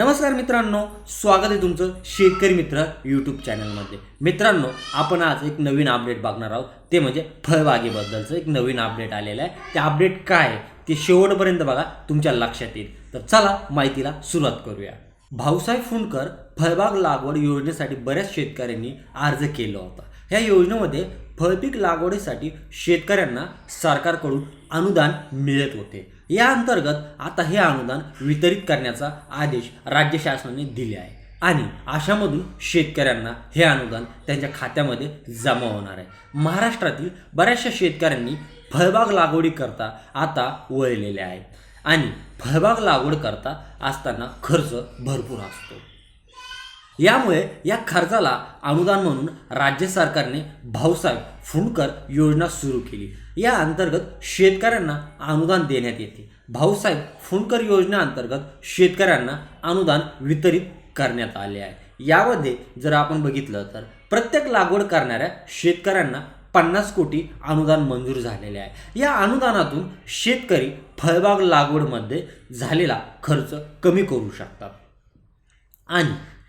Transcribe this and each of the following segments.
नमस्कार मित्रांनो स्वागत आहे तुमचं शेतकरी मित्र यूट्यूब चॅनलमध्ये मित्रांनो आपण आज एक नवीन अपडेट बघणार आहोत. ते म्हणजे फळबागेबद्दलचं एक नवीन अपडेट आलेलं आहे. ते अपडेट काय आहे? ते शेवटपर्यंत बघा तुमच्या लक्षात येईल. तर चला माहितीला सुरुवात करूया. भाऊसाहेब फुंडकर फळबाग लागवड योजनेसाठी बऱ्याच शेतकऱ्यांनी अर्ज केला होता. ह्या योजनेमध्ये फळपीक लागवडीसाठी शेतकऱ्यांना सरकारकडून अनुदान मिळत होते. या अंतर्गत आता हे अनुदान वितरित करण्याचा आदेश राज्य शासनाने दिले आहे. आणि अशामधून शेतकऱ्यांना हे अनुदान त्यांच्या खात्यामध्ये जमा होणार आहे. महाराष्ट्रातील बऱ्याचशा शेतकऱ्यांनी फळबाग लागवडीकरता आता वळलेले आहेत आणि फळबाग लागवड करता असताना खर्च भरपूर असतो. यामुळे या खर्चाला अनुदान म्हणून राज्य सरकारने भाऊसाहेब फुंडकर योजना सुरू केली. या अंतर्गत शेतकऱ्यांना अनुदान देण्यात येते. भाऊसाहेब फुंडकर योजनेअंतर्गत शेतकऱ्यांना अनुदान वितरित करण्यात आले आहे. यामध्ये जर आपण बघितलं तर प्रत्येक लागवड करणाऱ्या शेतकऱ्यांना पन्नास कोटी अनुदान मंजूर झालेले आहे. या अनुदानातून शेतकरी फळबाग लागवडमध्ये झालेला खर्च कमी करू शकतात. आणि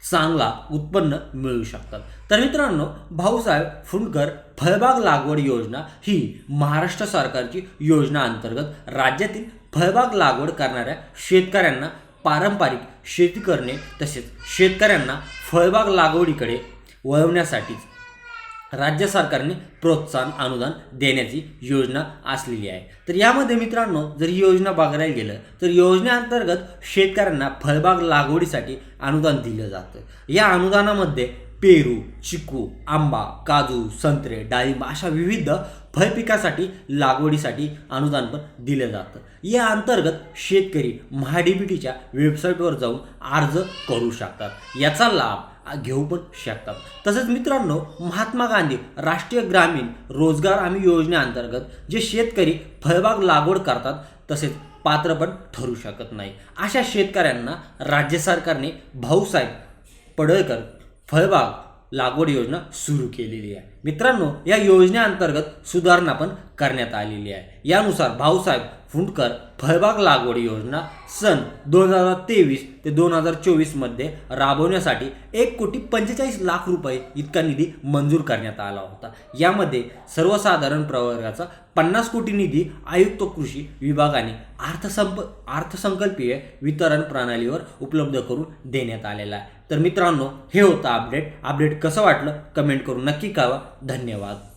चांगला उत्पन्न मिळू शकतात. तर मित्रांनो भाऊसाहेब फुंडकर फळबाग लागवड योजना ही महाराष्ट्र सरकारची योजना अंतर्गत राज्यातील फळबाग लागवड करणाऱ्या शेतकऱ्यांना पारंपरिक शेती करणे तसेच शेतकऱ्यांना फळबाग लागवडीकडे वळवण्यासाठीच राज्य सरकारने प्रोत्साहन अनुदान देण्याची योजना असलेली आहे. तर यामध्ये मित्रांनो जर ही योजना बघायला गेलं तर योजनेअंतर्गत शेतकऱ्यांना फळबाग लागवडीसाठी अनुदान दिलं जातं. या अनुदानामध्ये पेरू चिकू आंबा काजू संत्रे डाळिंब अशा विविध फळपिकासाठी लागवडीसाठी अनुदान पण दिलं जातं. या अंतर्गत शेतकरी महाडीबीटीच्या वेबसाईटवर जाऊन अर्ज करू शकतात. याचा लाभ घेऊ पण शकतात. तसेच मित्रांनो महात्मा गांधी राष्ट्रीय ग्रामीण रोजगार हमी योजनेअंतर्गत जे शेतकरी फळबाग लागवड करतात तसेच पात्र पण ठरू शकत नाही. अशा शेतकऱ्यांना राज्य सरकारने भाऊसाहेब पडळकर फळबाग लागवड योजना सुरू केलेली आहे. मित्रांनो या योजनेअंतर्गत सुधारणा पण करण्यात आलेली आहे. यानुसार भाऊसाहेब फुंडकर फळबाग लागवड योजना सन दोन हजार तेवीस ते दोन हजार चोवीसमध्ये राबवण्यासाठी एक कोटी पंचेचाळीस लाख रुपये इतका निधी मंजूर करण्यात आला होता. यामध्ये सर्वसाधारण प्रवर्गाचा पन्नास कोटी निधी आयुक्त कृषी विभागाने अर्थसंप अर्थसंकल्पीय वितरण प्रणालीवर उपलब्ध करून देण्यात आलेला आहे. तर मित्रांनो हे होतं अपडेट अपडेट कसं वाटलं? कमेंट करून नक्की कळवा. धन्यवाद.